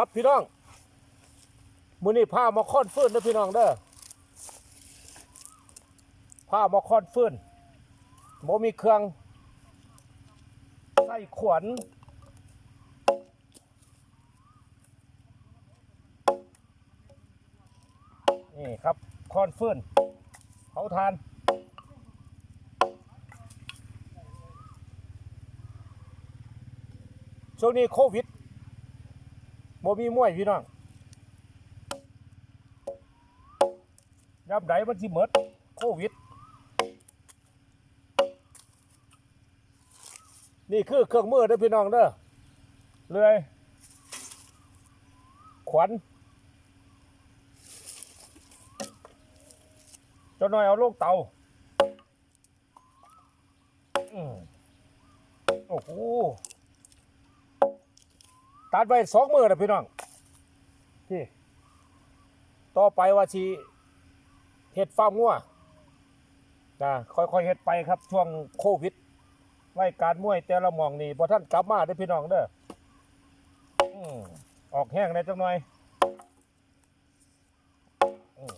ครับพี่น้องมือนี้ผ้ามาค้อนฟื้นนะพี่น้องเด้อผ้ามาค้อนฟื้นโมมีเครื่องใส่ขวัญนี่ครับค้อนฟื้นเผาทานช่วงนี้โควิด โมมีมวยพี่น้องยับไดมันสิเมิดโควิด นี่คือเครื่องมือเด้อพี่น้องเด้อเลยขวัญจ้าหน่อยเอาลงเตาอืมโอ้โห ตัดไปสองมือนะพี่น้องพี่ต่อไปว่าชีเห็ดฟาร์มงัวนะค่อยๆเห็ดไปครับช่วงโควิดรายการมวยแต่ละมองนี่พอท่านกลับมาได้พี่น้องเด้อออกแห้งได้จังหน่อยอืม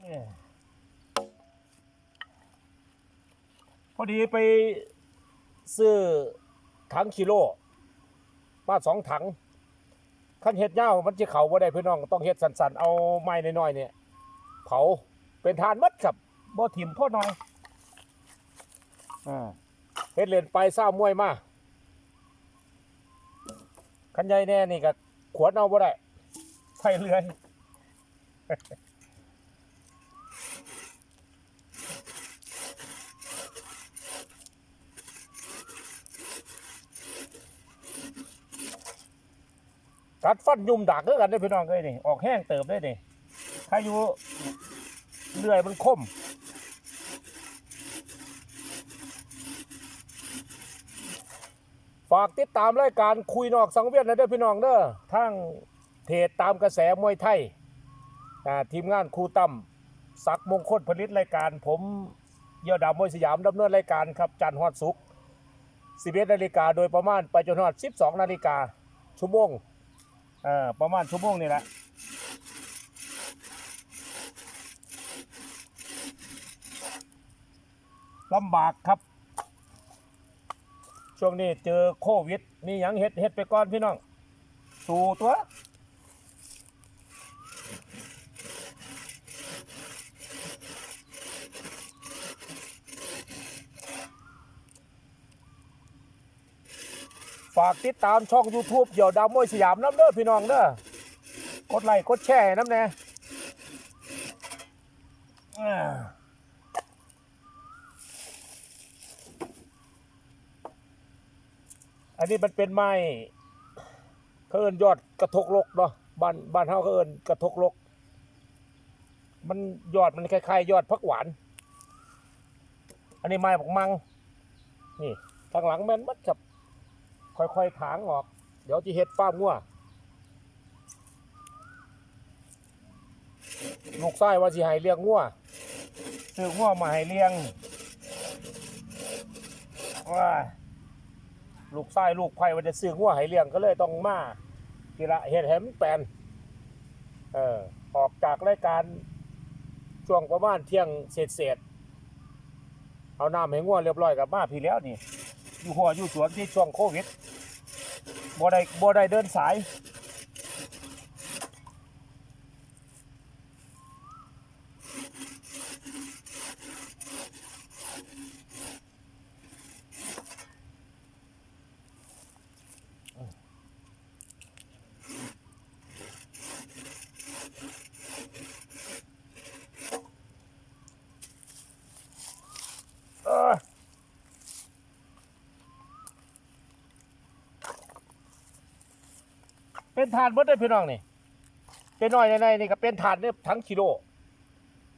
เอ้ยพอดีไป ซื้อถังกิโลมาสองถังขั้นเห็ดเง่ามันจะเขาบ่ได้พี่น้องต้องเห็ดสันๆเอาไม้น้อยๆเนี่ยเผาเป็นทานมัดครับบ่ถิ่มพ่อหน้อยอ่าเฮ็ดเล่นไปซ่ามวยมาขันใหญ่แน่นี่ก็ขวดเอาบ่ได้ไฟเรือย กัดฟันยุ่มดักด้วยกันได้พี่น้องเลยนี่ออกแห้งเติบได้นี่ถ้าอยู่เลื่อยมันคมฝากติดตามรายการคุยนอกสังเวียนนะเด้อพี่น้องเด้อทั้งเพจตามกระแสมวยไทยทีมงานครูตั้มศักมงคลผลิตรายการ ผมเยี่ยดาวมวยสยามดำเนินรายการครับจันทร์ฮอดสุก11นาฬิกาโดยประมาณไปจนฮอด 12 นาฬิกาชั่วโมง เออประมาณชั่วโมงนี่แหละลำบากครับ ช่วงนี้เจอโควิด มีหยังเฮ็ดเฮ็ดไปก่อนพี่น้อง สู่ตัวากติดตามช่อง YouTube เหี่ยวดาวมวยสยามน้ำเด้อพี่น้องเด้อกดไลค์กดแชร์น้ำแน่อันนี้มันเป็นไม้เขาเอินยอดกระทกลกเนาะบ้านบ้านเฮาเขาเอินกระทกลก มันยอดมันคล้ายๆยอดพักหวาน อันนี้ไม้ของมัง นี่ทางหลังแม่นมัดกับ ค่อยๆถางออก เดี๋ยวจะเห็ดฟามงัวลูกไส้ว่าสิให้เลี้ยงงัวซื้องัวมาให้เลี้ยงว่าลูกไส้ลูกไผ่ว่าจะซื้องัวให้เลี้ยงก็เลยต้องมาทีละเห็ดแหมแปนเออออกจากรายการช่วงประมาณเที่ยงเศษเศษเอาน้ำให้งัวเรียบร้อยกับมาพี่แล้วนี่ อยู่หัวอยู่สวนที่ช่วงโควิดบ่ได้บ่ได้เดินสาย เออ เป็นถาดเบิดได้พี่น้องนี่เป็นน้อยในๆนี่ก็เป็นถาดเนี่ยทั้งกิโล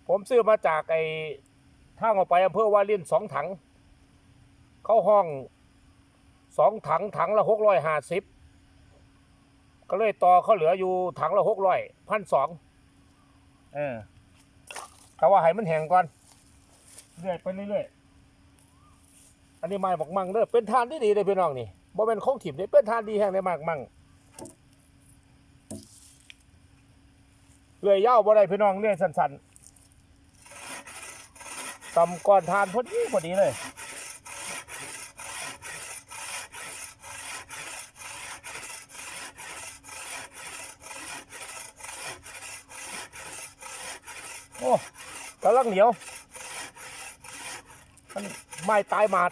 ผมซื้อมาจากไอ้ท่างออกไปอำเภอวารินสองถัง เข้าห้องสองถังถังละหกร้อยห้าสิบก็เลยต่อเขาเหลืออยู่ถังละหกร้อยพันสองเออแต่ว่าให้มันแห้งก่อนเรื่อยไปเรื่อยๆอันนี้ไม้บักมั่งเด้อเป็นทานที่ดีเลยพี่น้องนี่บ่เป็นของถิ่มเด้เป็นทานดีแห่งในมากมั่ง ลื่อยยาวบ่ได้พี่น้องเลื่ยสั้นๆตำก้อนทานพอดีพอดีเลยโอ้กำลังเหนียวมันไม่ตายหมาด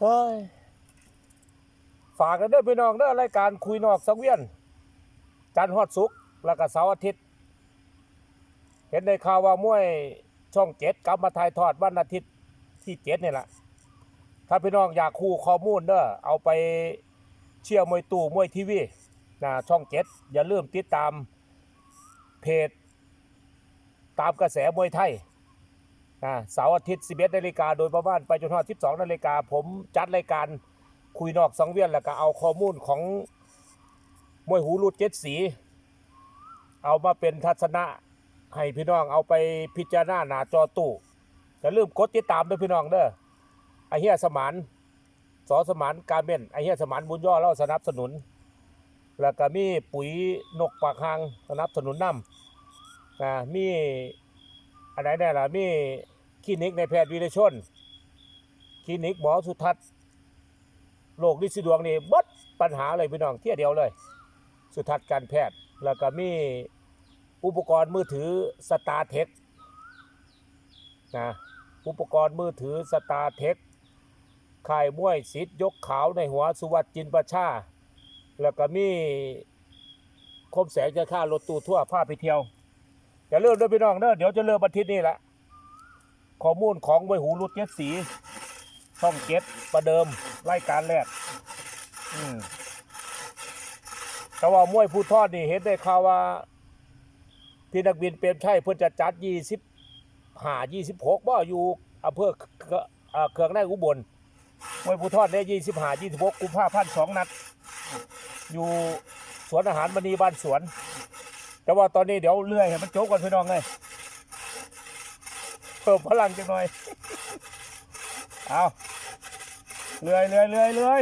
เฮ้ยฝากกันเด้อพี่น้องเด้อรายการคุยนอกสังเวียน จันทร์ฮอดสุกแล้วก็เสาร์อาทิตย์ เห็นในข่าวว่ามวยช่องเจ็ดกลับมาถ่ายทอดวันอาทิตย์ที่เจ็ดนี่แหละถ้าพี่น้องอยากคู่ข้อมูลเด้อเอาไปเชียร์มวยตู่มวยทีวีนะช่องเจ็ดอย่าลืมติดตามเพจตามกระแสมวยไทย นะเสาร์อาทิตย์ 11นาฬิกาโดยประมาณไปจนถึง12นาฬิกาผมจัดรายการคุยนอกสังเวียนแล้วก็เอาข้อมูลของมวยหูรูดเจ็ดสี เอามาเป็นทัศนะให้พี่น้องเอาไปพิจารณาหน้าจอตู้อย่าลืมกดติดตามด้วยพี่น้องเด้อไอเฮียสมานสอสมานกาเมนไอเฮียสมานบุญย่อเราสนับสนุน แล้วก็มีปุ๋ยนกปากหางสนับสนุนน้ำอ่ามีอะไรแน่ล่ะมี คลินิกในแพทย์วีรชน คลินิกหมอสุทัศน์โรคลิสิดวงนี่บดปัญหาเลยพี่น้องเที่ยเดียวเลย สุทัศน์การแพทย์ แล้วก็มีอุปกรณ์มือถือสตาร์เทคนะอุปกรณ์มือถือสตาร์เทคค่ายมวยสิทธิ์ยกขาวในหัวสุวัสดิ์จินประชา แล้วก็มีคมแสงจะค่ารถตู้ทั่วผ้าไปเที่ยวอย่าเริ่มด้วยพี่น้องเด้อเดี๋ยวจะเริ่มอาทิตย์นี้แหละ ข้อมูลของมวหูรุดเจ็ดสีช่องเจ็ดประเดิมรายการแรกอืมแต่ว่ามวยผู้ทอดนี่เห็นได้ข่าวว่าที่นักบินเปรมชัยเพื่อจะจัดยี่สิบห้ายี่สิบหกบ่อยู่อำเภอเอ่อเอ่อเคืองในอุบลมวยผู้ทอดได้ยี่สิบห้ายี่สิบหกกุมภาพันธ์สองนัด อยู่สวนอาหารมณีบ้านสวน แต่ว่าตอนนี้เดี๋ยวเลื่อยให้มันโจกก่อนพี่น้องเลย เพิ่มพลังจังหน่อย เอาเลื่อยเลื่อยเลื่อยเลื่อย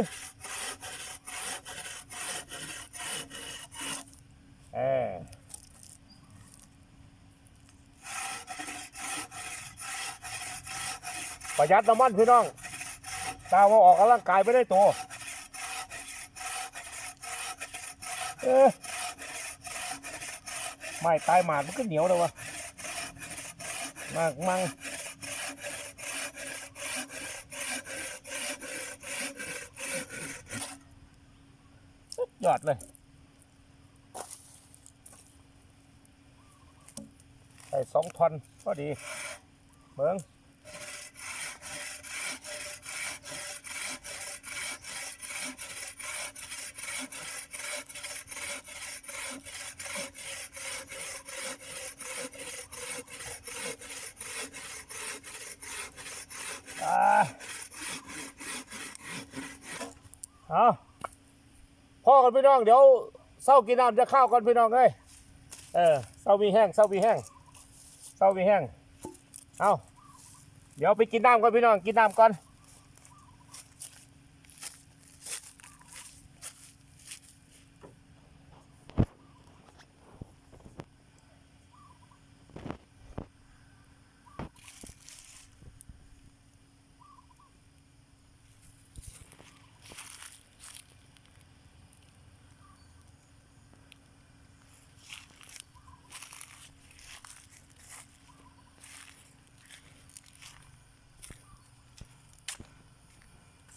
เออประหยัดน้ำมันพี่น้อง ตาว่าออกกำลังกายไม่ได้ตัวเอ๊ะไม่ตายหมากมันก็เหนียวเลยวะ มากมังยอดเลยใส่สองทอนก็ดีเบิ้ง เอาพ่อกันพี่น้องเดี๋ยวเศร้ากินน้ำจะข้าวกันพี่น้องเอ้ยเออเศร้ามีแห้งเศร้ามีแห้งเศร้ามีแห้งเอาเดี๋ยวไปกินน้ำก่อนพี่น้องกินน้ำก่อน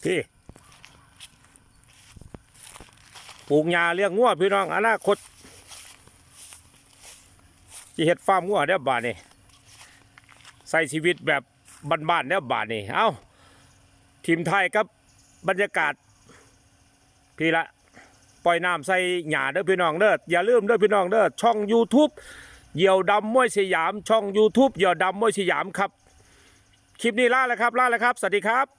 พี่ปลูกหญ้าเลี้ยงงัวพี่น้องอนาคตที่เฮ็ดฟาร์มงัวเด้อบาดนี่ใส่ชีวิตแบบบ้านๆเด้อบาดนี่เอ้าทีมไทยกับบรรยากาศ พี่ละปล่อยน้ำใส่หญ้าเด้อพี่น้องเด้ออย่าลืมเด้อพี่น้องเด้อช่อง YouTube เหยี่ยวดำมวยสยามช่อง YouTube เหยี่ยวดำมวยสยามครับ คลิปนี้ล่าแล้วครับล่าแล้วครับ สวัสดีครับ